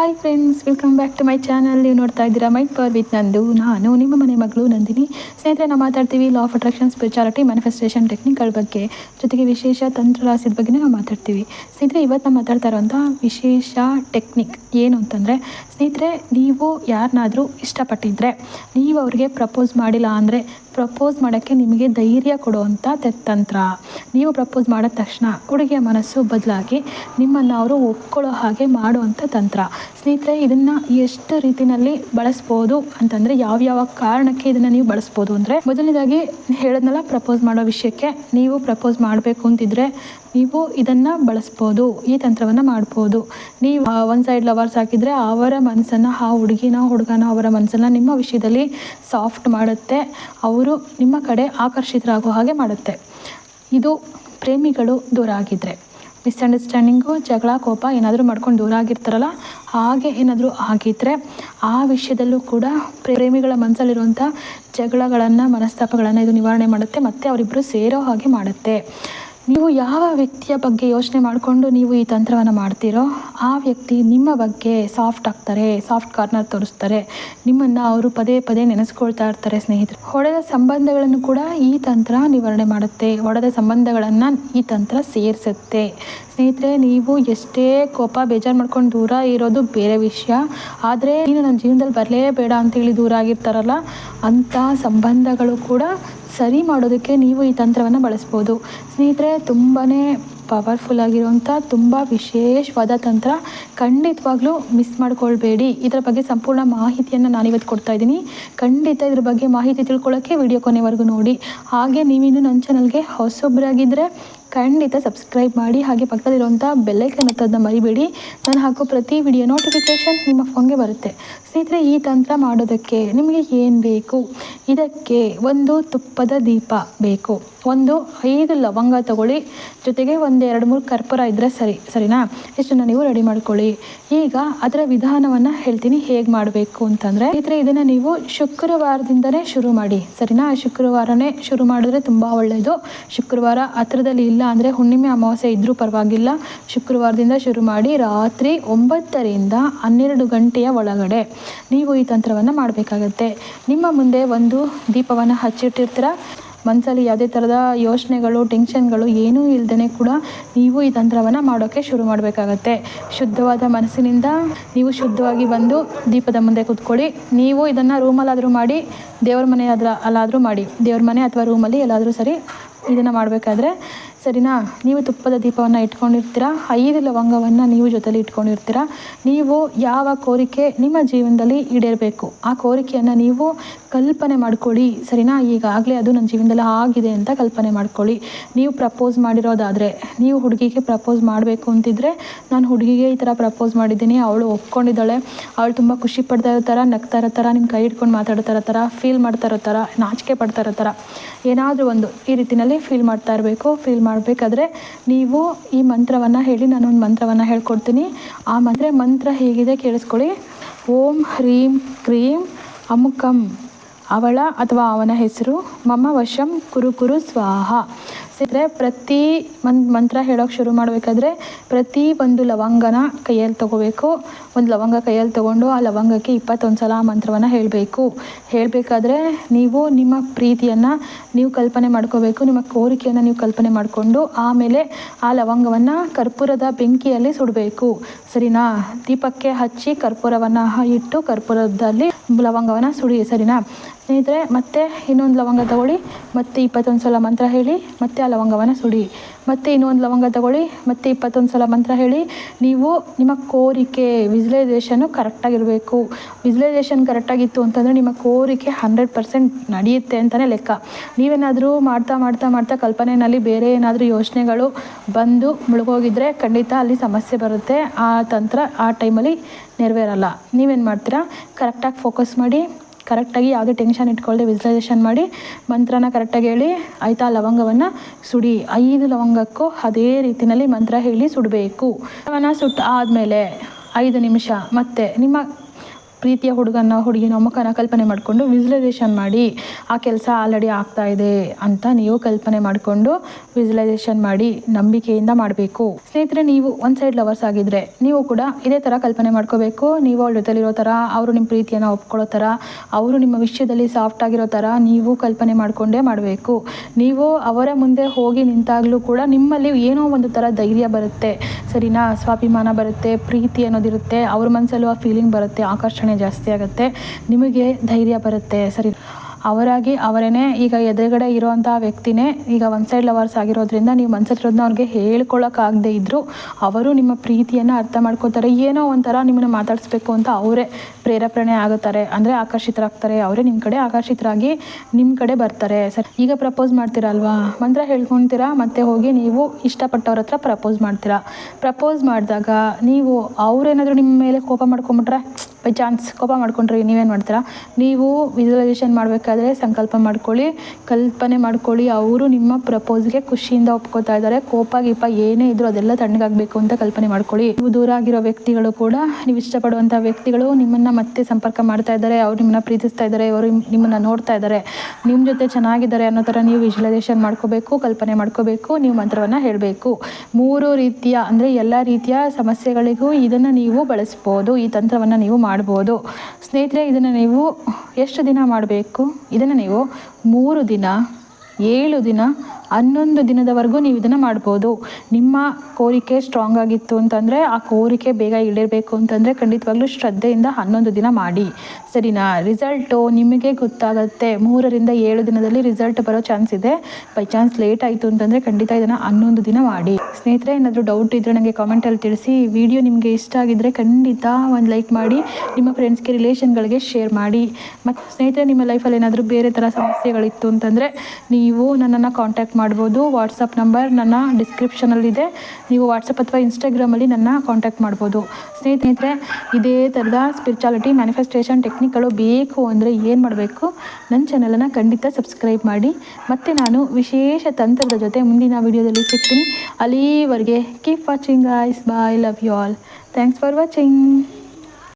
Hi friends welcome back to my channel ನೀವು ನೋಡ್ತಾ ಇದ್ದೀರಾ ಮೈಂಡ್ ಪವರ್ ವಿತ್ ನಂದು. ನಾನು ನಿಮ್ಮ ಮನೆ ಮಗಳು ನಂದಿನಿ. ಸ್ನೇಹಿತರೆ, ನಾವು ಮಾತಾಡ್ತೀವಿ law of attraction spirituality manifestation ಟೆಕ್ನಿಕ್ಗಳ ಬಗ್ಗೆ. ಜೊತೆಗೆ ವಿಶೇಷ ತಂತ್ರರಾಸಿದ ಬಗ್ಗೆ ನಾವು ಮಾತಾಡ್ತೀವಿ. ಸ್ನೇಹಿತರೆ, ಇವತ್ತು ನಾವು ಮಾತಾಡ್ತಾ ಇರುವಂಥ ವಿಶೇಷ ಟೆಕ್ನಿಕ್ ಏನು ಅಂತಂದರೆ, ಸ್ನೇಹಿತರೆ, ನೀವು ಯಾರನ್ನಾದರೂ ಇಷ್ಟಪಟ್ಟಿದ್ರೆ, ನೀವು ಅವ್ರಿಗೆ ಪ್ರಪೋಸ್ ಮಾಡಿಲ್ಲ ಅಂದರೆ ಪ್ರಪೋಸ್ ಮಾಡೋಕ್ಕೆ ನಿಮಗೆ ಧೈರ್ಯ ಕೊಡುವಂಥ ತಂತ್ರ ನೀವು ಪ್ರಪೋಸ್ ಮಾಡಿದ ತಕ್ಷಣ ಹುಡುಗಿಯ ಮನಸ್ಸು ಬದಲಾಗಿ ನಿಮ್ಮನ್ನು ಅವರು ಒಪ್ಕೊಳ್ಳೋ ಹಾಗೆ ಮಾಡುವಂಥ ತಂತ್ರ. ಸ್ನೇಹಿತರೆ, ಇದನ್ನು ಎಷ್ಟು ರೀತಿಯಲ್ಲಿ ಬಳಸ್ಬೋದು ಅಂತಂದರೆ ಯಾವ್ಯಾವ ಕಾರಣಕ್ಕೆ ಇದನ್ನು ನೀವು ಬಳಸ್ಬೋದು ಅಂದರೆ ಮೊದಲನೇದಾಗಿ ಹೇಳೋದ್ನಲ್ಲ, ಪ್ರಪೋಸ್ ಮಾಡೋ ವಿಷಯಕ್ಕೆ ನೀವು ಪ್ರಪೋಸ್ ಮಾಡಬೇಕು ಅಂತಿದ್ರೆ ನೀವು ಇದನ್ನು ಬಳಸ್ಬೋದು, ಈ ತಂತ್ರವನ್ನು ಮಾಡ್ಬೋದು. ನೀವು ಒಂದು ಸೈಡ್ ಲವರ್ಸ್ ಹಾಕಿದರೆ ಅವರ ಮನಸ್ಸನ್ನು ಆ ಹುಡುಗಿನ, ಹುಡುಗನ ಅವರ ಮನಸ್ಸನ್ನು ನಿಮ್ಮ ವಿಷಯದಲ್ಲಿ ಸಾಫ್ಟ್ ಮಾಡುತ್ತೆ. ಅವರು ನಿಮ್ಮ ಕಡೆ ಆಕರ್ಷಿತರಾಗೋ ಹಾಗೆ ಮಾಡುತ್ತೆ. ಇದು ಪ್ರೇಮಿಗಳು ದೂರ ಆಗಿದ್ದರೆ ಮಿಸ್ಅಂಡರ್ಸ್ಟ್ಯಾಂಡಿಂಗು, ಜಗಳ, ಕೋಪ ಏನಾದರೂ ಮಾಡ್ಕೊಂಡು ದೂರ ಆಗಿರ್ತಾರಲ್ಲ ಹಾಗೆ ಏನಾದರೂ ಆಗಿದ್ದರೆ ಆ ವಿಷಯದಲ್ಲೂ ಕೂಡ ಪ್ರೇಮಿಗಳ ಮನಸ್ಸಲ್ಲಿರುವಂಥ ಜಗಳಗಳನ್ನು, ಮನಸ್ತಾಪಗಳನ್ನು ಇದು ನಿವಾರಣೆ ಮಾಡುತ್ತೆ, ಮತ್ತು ಅವರಿಬ್ಬರು ಸೇರೋ ಹಾಗೆ ಮಾಡುತ್ತೆ. ನೀವು ಯಾವ ವ್ಯಕ್ತಿಯ ಬಗ್ಗೆ ಯೋಚನೆ ಮಾಡಿಕೊಂಡು ನೀವು ಈ ತಂತ್ರವನ್ನು ಮಾಡ್ತೀರೋ ಆ ವ್ಯಕ್ತಿ ನಿಮ್ಮ ಬಗ್ಗೆ ಸಾಫ್ಟ್ ಆಗ್ತಾರೆ, ಸಾಫ್ಟ್ ಕಾರ್ನರ್ ತೋರಿಸ್ತಾರೆ, ನಿಮ್ಮನ್ನು ಅವರು ಪದೇ ಪದೇ ನೆನೆಸ್ಕೊಳ್ತಾ ಇರ್ತಾರೆ ಸ್ನೇಹಿತರು. ಹೊಡೆದ ಸಂಬಂಧಗಳನ್ನು ಕೂಡ ಈ ತಂತ್ರ ನಿವಾರಣೆ ಮಾಡುತ್ತೆ. ಹೊಡೆದ ಸಂಬಂಧಗಳನ್ನು ಈ ತಂತ್ರ ಸೇರಿಸುತ್ತೆ. ಸ್ನೇಹಿತರೆ, ನೀವು ಎಷ್ಟೇ ಕೋಪ, ಬೇಜಾರು ಮಾಡ್ಕೊಂಡು ದೂರ ಇರೋದು ಬೇರೆ ವಿಷಯ. ಆದರೆ, ನೀನು ನನ್ನ ಜೀವನದಲ್ಲಿ ಬರಲೇ ಬೇಡ ಅಂತೇಳಿ ದೂರ ಆಗಿರ್ತಾರಲ್ಲ, ಅಂಥ ಸಂಬಂಧಗಳು ಕೂಡ ಸರಿ ಮಾಡೋದಕ್ಕೆ ನೀವು ಈ ತಂತ್ರವನ್ನು ಬಳಸ್ಬೋದು. ಸ್ನೇಹಿತರೆ ತುಂಬಾ ಪವರ್ಫುಲ್ ಆಗಿರುವಂಥ ತುಂಬ ವಿಶೇಷವಾದ ತಂತ್ರ ಖಂಡಿತವಾಗ್ಲೂ ಮಿಸ್ ಮಾಡ್ಕೊಳ್ಬೇಡಿ. ಇದರ ಬಗ್ಗೆ ಸಂಪೂರ್ಣ ಮಾಹಿತಿಯನ್ನು ನಾನಿವತ್ತು ಕೊಡ್ತಾ ಇದ್ದೀನಿ. ಖಂಡಿತ ಇದ್ರ ಬಗ್ಗೆ ಮಾಹಿತಿ ತಿಳ್ಕೊಳ್ಳೋಕ್ಕೆ ವಿಡಿಯೋ ಕೊನೆವರೆಗೂ ನೋಡಿ. ಹಾಗೆ ನೀವಿನ್ನು ನನ್ನ ಚಾನಲ್ಗೆ ಹೊಸೊಬ್ಬರಾಗಿದ್ದರೆ ಖಂಡಿತ ಸಬ್ಸ್ಕ್ರೈಬ್ ಮಾಡಿ ಹಾಗೆ ಪಕ್ಕದಲ್ಲಿರುವಂಥ ಬೆಲ್ಲೈಕನ್ ಹತ್ತೋದನ್ನ ಮರಿಬೇಡಿ. ನಾನು ಹಾಕೋ ಪ್ರತಿ ವಿಡಿಯೋ ನೋಟಿಫಿಕೇಷನ್ ನಿಮ್ಮ ಫೋನ್ಗೆ ಬರುತ್ತೆ. ಸ್ನೇಹಿತರೆ, ಈ ತಂತ್ರ ಮಾಡೋದಕ್ಕೆ ನಿಮಗೆ ಏನು ಬೇಕು? ಇದಕ್ಕೆ ಒಂದು ತುಪ್ಪದ ದೀಪ ಬೇಕು. ಒಂದು ಐದು ಲವಂಗ ತಗೊಳ್ಳಿ, ಜೊತೆಗೆ ಒಂದು ಎರಡು ಮೂರು ಕರ್ಪೂರ ಇದ್ದರೆ ಸರಿ, ಸರಿನಾ? ಇಷ್ಟನ್ನು ನೀವು ರೆಡಿ ಮಾಡ್ಕೊಳ್ಳಿ. ಈಗ ಅದರ ವಿಧಾನವನ್ನು ಹೇಳ್ತೀನಿ, ಹೇಗೆ ಮಾಡಬೇಕು ಅಂತಂದರೆ ಇದ್ರೆ ಇದನ್ನು ನೀವು ಶುಕ್ರವಾರದಿಂದನೇ ಶುರು ಮಾಡಿ. ಸರಿನಾ? ಶುಕ್ರವಾರನೇ ಶುರು ಮಾಡಿದ್ರೆ ತುಂಬ ಒಳ್ಳೆಯದು ಶುಕ್ರವಾರ ಹತ್ರದಲ್ಲಿ ಇಲ್ಲ ಅಂದರೆ ಹುಣ್ಣಿಮೆ ಅಮಾವಾಸ್ಯೆ ಇದ್ದರೂ ಪರವಾಗಿಲ್ಲ. ಶುಕ್ರವಾರದಿಂದ ಶುರು ಮಾಡಿ ರಾತ್ರಿ ಒಂಬತ್ತರಿಂದ ಹನ್ನೆರಡು ಗಂಟೆಯ ಒಳಗಡೆ ನೀವು ಈ ತಂತ್ರವನ್ನು ಮಾಡಬೇಕಾಗತ್ತೆ. ನಿಮ್ಮ ಮುಂದೆ ಒಂದು ದೀಪವನ್ನು ಹಚ್ಚಿಟ್ಟಿರ್ತೀರ? ಮನಸ್ಸಲ್ಲಿ ಯಾವುದೇ ಥರದ ಯೋಚನೆಗಳು ಟೆನ್ಷನ್ಗಳು ಏನೂ ಇಲ್ಲದೇ ಕೂಡ ನೀವು ಈ ತಂತ್ರವನ್ನು ಮಾಡೋಕ್ಕೆ ಶುರು ಮಾಡಬೇಕಾಗತ್ತೆ. ಶುದ್ಧವಾದ ಮನಸ್ಸಿನಿಂದ ನೀವು ಶುದ್ಧವಾಗಿ ಬಂದು ದೀಪದ ಮುಂದೆ ಕೂತ್ಕೊಳ್ಳಿ. ನೀವು ಇದನ್ನು ರೂಮಲ್ಲಾದರೂ ಮಾಡಿ, ದೇವ್ರ ಮನೆ ಅಲ್ಲಾದರೂ ಮಾಡಿ. ದೇವ್ರ ಮನೆ ಅಥವಾ ರೂಮಲ್ಲಿ ಎಲ್ಲಾದರೂ ಸರಿ ಇದನ್ನು ಮಾಡಬೇಕಾದ್ರೆ ಸರಿನಾ? ನೀವು ತುಪ್ಪದ ದೀಪವನ್ನು ಇಟ್ಕೊಂಡಿರ್ತೀರ? ಐದು ಲವಂಗವನ್ನು ನೀವು ಜೊತೆಲಿ ಇಟ್ಕೊಂಡಿರ್ತೀರ? ನೀವು ಯಾವ ಕೋರಿಕೆ ನಿಮ್ಮ ಜೀವನದಲ್ಲಿ ಈಡೇರಬೇಕು? ಆ ಕೋರಿಕೆಯನ್ನು ನೀವು ಕಲ್ಪನೆ ಮಾಡ್ಕೊಳ್ಳಿ. ಸರಿನಾ? ಈಗಾಗಲೇ ಅದು ನನ್ನ ಜೀವನದಲ್ಲಿ ಆಗಿದೆ ಅಂತ ಕಲ್ಪನೆ ಮಾಡ್ಕೊಳ್ಳಿ. ನೀವು ಪ್ರಪೋಸ್ ಮಾಡಿರೋದಾದರೆ, ನೀವು ಹುಡುಗಿಗೆ ಪ್ರಪೋಸ್ ಮಾಡಬೇಕು ಅಂತಿದ್ರೆ, ನಾನು ಹುಡುಗಿಗೆ ಈ ಥರ ಪ್ರಪೋಸ್ ಮಾಡಿದ್ದೀನಿ. ಅವಳು ಒಪ್ಕೊಂಡಿದ್ದಾಳೆ. ಅವಳು ತುಂಬ ಖುಷಿ ಪಡ್ತಾ ಇರೋ ಥರ, ನಗ್ತಾ ಇರೋ ಥರ, ನಿಮ್ಮ ಕೈ ಹಿಡ್ಕೊಂಡು ಮಾತಾಡ್ತಾ ಇರೋ ಥರ ಫೀಲ್ ಮಾಡ್ತಾ ಇರೋ ಥರ, ನಾಚಿಕೆ ಪಡ್ತಾ ಇರೋ ಥರ ಏನಾದರೂ ಒಂದು ಈ ರೀತಿಯಲ್ಲಿ ಫೀಲ್ ಮಾಡ್ತಾ ಇರಬೇಕು ಫೀಲ್ ಮಾಡಬೇಕಾದ್ರೆ ನೀವು ಈ ಮಂತ್ರವನ್ನು ಹೇಳಿ ನಾನೊಂದು ಮಂತ್ರವನ್ನು ಹೇಳ್ಕೊಡ್ತೀನಿ. ಆ ಮಂತ್ರ ಮಂತ್ರ ಹೇಗಿದೆ ಕೇಳಿಸ್ಕೊಳ್ಳಿ. ಓಂ ಹ್ರೀಂ ಕ್ರೀಂ ಅಮುಕಂ. ಅವಳ ಅಥವಾ ಅವನ ಹೆಸರು ಮಮ ವಶಂ ಕುರು ಕುರು ಸ್ವಾಹ. ಸಿದ್ರೆ ಪ್ರತಿ ಮಂತ್ರ ಹೇಳೋಕೆ ಶುರು ಮಾಡಬೇಕಾದ್ರೆ ಪ್ರತಿ ಒಂದು ಲವಂಗನ ಕೈಯಲ್ಲಿ ತಗೋಬೇಕು. ಒಂದು ಲವಂಗ ಕೈಯಲ್ಲಿ ತಗೊಂಡು ಆ ಲವಂಗಕ್ಕೆ ಇಪ್ಪತ್ತೊಂದು ಸಲ ಆ ಮಂತ್ರವನ್ನು ಹೇಳಬೇಕು. ಹೇಳಬೇಕಾದ್ರೆ ನೀವು ನಿಮ್ಮ ಪ್ರೀತಿಯನ್ನು ನೀವು ಕಲ್ಪನೆ ಮಾಡ್ಕೋಬೇಕು. ನಿಮ್ಮ ಕೋರಿಕೆಯನ್ನು ನೀವು ಕಲ್ಪನೆ ಮಾಡಿಕೊಂಡು ಆಮೇಲೆ ಆ ಲವಂಗವನ್ನು ಕರ್ಪೂರದ ಬೆಂಕಿಯಲ್ಲಿ ಸುಡಬೇಕು. ಸರಿನಾ? ದೀಪಕ್ಕೆ ಹಚ್ಚಿ ಕರ್ಪೂರವನ್ನು ಇಟ್ಟು ಕರ್ಪೂರದಲ್ಲಿ ಲವಂಗವನ್ನು ಸುಡಿ, ಸರಿನಾ? ಸ್ನೇಹಿತರೆ, ಮತ್ತೆ ಇನ್ನೊಂದು ಲವಂಗ ತಗೊಳ್ಳಿ, ಮತ್ತೆ ಇಪ್ಪತ್ತೊಂದು ಸಲ ಮಂತ್ರ ಹೇಳಿ, ಮತ್ತೆ ಆ ಲವಂಗವನ್ನು ಸುಡಿ. ಮತ್ತೆ ಇನ್ನೊಂದು ಲವಂಗ ತಗೊಳ್ಳಿ, ಮತ್ತೆ ಇಪ್ಪತ್ತೊಂದು ಸಲ ಮಂತ್ರ ಹೇಳಿ. ನೀವು ನಿಮ್ಮ ಕೋರಿಕೆ ವಿಜುವಲೈಸೇಷನು ಕರೆಕ್ಟಾಗಿರಬೇಕು ವಿಜುವಲೈಸೇಷನ್ ಕರೆಕ್ಟಾಗಿತ್ತು ಅಂತಂದರೆ ನಿಮ್ಮ ಕೋರಿಕೆ ಹಂಡ್ರೆಡ್ ಪರ್ಸೆಂಟ್ ನಡೆಯುತ್ತೆ ಅಂತಲೇ ಲೆಕ್ಕ. ನೀವೇನಾದರೂ ಮಾಡ್ತಾ ಮಾಡ್ತಾ ಮಾಡ್ತಾ ಕಲ್ಪನೆಯಲ್ಲಿ ಬೇರೆ ಏನಾದರೂ ಯೋಚನೆಗಳು ಬಂದು ಮುಳುಗೋಗಿದ್ರೆ ಖಂಡಿತ ಅಲ್ಲಿ ಸಮಸ್ಯೆ ಬರುತ್ತೆ. ಆ ತಂತ್ರ ಆ ಟೈಮಲ್ಲಿ ನೆರವೇರಲ್ಲ. ನೀವೇನು ಮಾಡ್ತೀರಾ? ಕರೆಕ್ಟಾಗಿ ಫೋಕಸ್ ಮಾಡಿ ಕರೆಕ್ಟಾಗಿ ಯಾವುದೇ ಟೆನ್ಷನ್ ಇಟ್ಕೊಳ್ಳದೆ ವಿಜುವಲೈಸೇಷನ್ ಮಾಡಿ ಮಂತ್ರನ ಕರೆಕ್ಟಾಗಿ ಹೇಳಿ ಆಯಿತಾ ಲವಂಗವನ್ನು ಸುಡಿ. ಐದು ಲವಂಗಕ್ಕೂ ಅದೇ ರೀತಿಯಲ್ಲಿ ಮಂತ್ರ ಹೇಳಿ ಸುಡಬೇಕು. ಲವಂಗನ ಸುಟ್ಟು ಆದಮೇಲೆ ಐದು ನಿಮಿಷ ಮತ್ತೆ ನಿಮ್ಮ ಪ್ರೀತಿಯ ಹುಡುಗನ ಹುಡುಗಿನ ಮುಖನ ಕಲ್ಪನೆ ಮಾಡಿಕೊಂಡು ವಿಜುಲೈಸೇಷನ್ ಮಾಡಿ, ಆ ಕೆಲಸ ಆಲ್ರೆಡಿ ಆಗ್ತಾ ಇದೆ ಅಂತ ನೀವು ಕಲ್ಪನೆ ಮಾಡಿಕೊಂಡು ವಿಜುಲೈಸೇಷನ್ ಮಾಡಿ ನಂಬಿಕೆಯಿಂದ ಮಾಡಬೇಕು. ಸ್ನೇಹಿತರೆ, ನೀವು ಒಂದು ಸೈಡ್ ಲವರ್ಸ್ ಆಗಿದ್ರೆ ನೀವು ಕೂಡ ಇದೇ ಥರ ಕಲ್ಪನೆ ಮಾಡ್ಕೋಬೇಕು. ನೀವು ಅವ್ರ ಜೊತೆಲಿರೋ ಥರ ಅವರು ನಿಮ್ಮ ಪ್ರೀತಿಯನ್ನು ಒಪ್ಕೊಳ್ಳೋ ಥರ ಅವರು ನಿಮ್ಮ ವಿಷಯದಲ್ಲಿ ಸಾಫ್ಟ್ ಆಗಿರೋ ಥರ ನೀವು ಕಲ್ಪನೆ ಮಾಡಿಕೊಂಡೇ ಮಾಡಬೇಕು. ನೀವು ಅವರ ಮುಂದೆ ಹೋಗಿ ನಿಂತಾಗಲೂ ಕೂಡ ನಿಮ್ಮಲ್ಲಿ ಏನೋ ಒಂದು ಥರ ಧೈರ್ಯ ಬರುತ್ತೆ. ಸರಿನಾ, ಸ್ವಾಭಿಮಾನ ಬರುತ್ತೆ, ಪ್ರೀತಿ ಅನ್ನೋದಿರುತ್ತೆ, ಅವ್ರ ಮನಸ್ಸಲ್ಲೂ ಆ ಫೀಲಿಂಗ್ ಬರುತ್ತೆ, ಆಕರ್ಷಣೆ ಜಾಸ್ತಿ ಆಗುತ್ತೆ, ನಿಮಗೆ ಧೈರ್ಯ ಬರುತ್ತೆ, ಸರಿ. ಅವರಾಗಿ ಅವರೇನೆ ಈಗ ಎದುರುಗಡೆ ಇರೋವಂಥ ವ್ಯಕ್ತಿನೇ ಈಗ ಒನ್ ಸೈಡ್ ಲವರ್ಸ್ ಆಗಿರೋದ್ರಿಂದ ನೀವು ಮನಸ್ಸಲ್ಲಿರೋದನ್ನ ಅವ್ರಿಗೆ ಹೇಳ್ಕೊಳಕ್ಕಾಗದೇ ಇದ್ದರೂ ಅವರು ನಿಮ್ಮ ಪ್ರೀತಿಯನ್ನು ಅರ್ಥ ಮಾಡ್ಕೋತಾರೆ ಏನೋ ಒಂಥರ ನಿಮ್ಮನ್ನು ಮಾತಾಡಿಸ್ಬೇಕು ಅಂತ ಅವರೇ ಪ್ರೇರೇಪಣೆ ಆಗುತ್ತಾರೆ. ಅಂದರೆ ಆಕರ್ಷಿತರಾಗ್ತಾರೆ. ಅವರೇ ನಿಮ್ಮ ಕಡೆ ಆಕರ್ಷಿತರಾಗಿ ನಿಮ್ಮ ಕಡೆ ಬರ್ತಾರೆ. ಸರ್, ಈಗ ಪ್ರಪೋಸ್ ಮಾಡ್ತೀರಲ್ವಾ? ಮಂತ್ರ ಹೇಳ್ಕೊತೀರಾ? ಮತ್ತೆ ಹೋಗಿ ನೀವು ಇಷ್ಟಪಟ್ಟವ್ರ ಹತ್ರ ಪ್ರಪೋಸ್ ಮಾಡ್ತೀರಾ? ಪ್ರಪೋಸ್ ಮಾಡಿದಾಗ ನೀವು ಅವರೇನಾದರೂ ನಿಮ್ಮ ಮೇಲೆ ಕೋಪ ಮಾಡ್ಕೊಂಬಿಟ್ರೆ ಬೈ ಚಾನ್ಸ್ ಕೋಪ ಮಾಡ್ಕೊಂಡ್ರೆ, ನೀವೇನು ಮಾಡ್ತೀರಾ? ನೀವು ವಿಜುವಲೈಸೇಷನ್ ಮಾಡಬೇಕಾದ್ರೆ ಸಂಕಲ್ಪ ಮಾಡ್ಕೊಳ್ಳಿ, ಕಲ್ಪನೆ ಮಾಡ್ಕೊಳ್ಳಿ, ಅವರು ನಿಮ್ಮ ಪ್ರಪೋಸ್ಗೆ ಖುಷಿಯಿಂದ ಒಪ್ಕೋತಾ ಇದ್ದಾರೆ, ಕೋಪ, ಗೀಪ ಏನೇ ಇದ್ರೂ ಅದೆಲ್ಲ ತಣ್ಣಗಾಗಬೇಕು ಅಂತ ಕಲ್ಪನೆ ಮಾಡ್ಕೊಳ್ಳಿ. ನೀವು ದೂರ ಆಗಿರೋ ವ್ಯಕ್ತಿಗಳು ಕೂಡ, ನೀವು ಇಷ್ಟಪಡುವಂಥ ವ್ಯಕ್ತಿಗಳು ನಿಮ್ಮನ್ನು ಮತ್ತೆ ಸಂಪರ್ಕ ಮಾಡ್ತಾ ಇದ್ದಾರೆ, ಅವ್ರು ನಿಮ್ಮನ್ನ ಪ್ರೀತಿಸ್ತಾ ಇದ್ದಾರೆ, ಅವರು ನಿಮ್ಮನ್ನು ನೋಡ್ತಾ ಇದ್ದಾರೆ. ನಿಮ್ಮ ಜೊತೆ ಚೆನ್ನಾಗಿದ್ದಾರೆ ಅನ್ನೋ ಥರ ನೀವು ವಿಜುವಲೈಸೇಷನ್ ಮಾಡ್ಕೋಬೇಕು, ಕಲ್ಪನೆ ಮಾಡ್ಕೋಬೇಕು, ನೀವು ಮಂತ್ರವನ್ನು ಹೇಳಬೇಕು. ಮೂರು ರೀತಿಯ, ಅಂದರೆ ಎಲ್ಲ ರೀತಿಯ ಸಮಸ್ಯೆಗಳಿಗೂ ಇದನ್ನು ನೀವು ಬಳಸ್ಬೋದು, ಈ ತಂತ್ರವನ್ನು ನೀವು ಮಾಡ್ಬೋದು. ಸ್ನೇಹಿತರೆ ಇದನ್ನು ನೀವು ಎಷ್ಟು ದಿನ ಮಾಡಬೇಕು? ಇದನ್ನು ನೀವು ಮೂರು ದಿನ ಏಳು ದಿನ ಹನ್ನೊಂದು ದಿನದವರೆಗೂ ನೀವು ಇದನ್ನು ಮಾಡ್ಬೋದು. ನಿಮ್ಮ ಕೋರಿಕೆ ಸ್ಟ್ರಾಂಗ್ ಆಗಿತ್ತು ಅಂತಂದರೆ ಆ ಕೋರಿಕೆ ಬೇಗ ಈಡೇರಬೇಕು ಅಂತಂದರೆ ಖಂಡಿತವಾಗ್ಲೂ ಶ್ರದ್ಧೆಯಿಂದ ಹನ್ನೊಂದು ದಿನ ಮಾಡಿ. ಸರಿನಾ? ರಿಸಲ್ಟು ನಿಮಗೆ ಗೊತ್ತಾಗುತ್ತೆ. ಮೂರರಿಂದ ಏಳು ದಿನದಲ್ಲಿ ರಿಸಲ್ಟ್ ಬರೋ ಚಾನ್ಸ್ ಇದೆ. ಬೈ ಚಾನ್ಸ್ ಲೇಟ್ ಆಯಿತು ಅಂತಂದರೆ ಖಂಡಿತ ಇದನ್ನು ಹನ್ನೊಂದು ದಿನ ಮಾಡಿ. ಸ್ನೇಹಿತರೆ, ಏನಾದರೂ ಡೌಟ್ ಇದ್ದರೆ ನನಗೆ ಕಾಮೆಂಟಲ್ಲಿ ತಿಳಿಸಿ. ವಿಡಿಯೋ ನಿಮಗೆ ಇಷ್ಟ ಆಗಿದ್ದರೆ ಖಂಡಿತ ಒಂದು ಲೈಕ್ ಮಾಡಿ. ನಿಮ್ಮ ಫ್ರೆಂಡ್ಸ್ಗೆ ರಿಲೇಷನ್ಗಳಿಗೆ ಶೇರ್ ಮಾಡಿ. ಮತ್ತು ಸ್ನೇಹಿತರೆ, ನಿಮ್ಮ ಲೈಫಲ್ಲಿ ಏನಾದರೂ ಬೇರೆ ಥರ ಸಮಸ್ಯೆಗಳಿತ್ತು ಅಂತಂದರೆ ನೀವು ನನ್ನನ್ನು ಕಾಂಟ್ಯಾಕ್ಟ್ ಮಾಡ್ಬೋದು. ವಾಟ್ಸಪ್ ನಂಬರ್ ನನ್ನ ಡಿಸ್ಕ್ರಿಪ್ಷನಲ್ಲಿದೆ ನೀವು ವಾಟ್ಸಪ್ ಅಥವಾ ಇನ್ಸ್ಟಾಗ್ರಾಮಲ್ಲಿ ನನ್ನ ಕಾಂಟ್ಯಾಕ್ಟ್ ಮಾಡ್ಬೋದು. ಸ್ನೇಹಿತರೆ, ಇದೇ ಥರದ ಸ್ಪಿರಿಚಾಲಿಟಿ ಮ್ಯಾನಿಫೆಸ್ಟೇಷನ್ ಟೆಕ್ನಿಕ್ಗಳು ಬೇಕು ಅಂದರೆ ಏನು ಮಾಡಬೇಕು? ನನ್ನ ಚಾನಲನ್ನು ಖಂಡಿತ ಸಬ್ಸ್ಕ್ರೈಬ್ ಮಾಡಿ. ಮತ್ತು ನಾನು ವಿಶೇಷ ತಂತ್ರದ ಜೊತೆ ಮುಂದಿನ ವಿಡಿಯೋದಲ್ಲಿ ಸಿಗ್ತೀನಿ. ಅಲ್ಲಿವರೆಗೆ keep watching ice bye love you all thanks for watching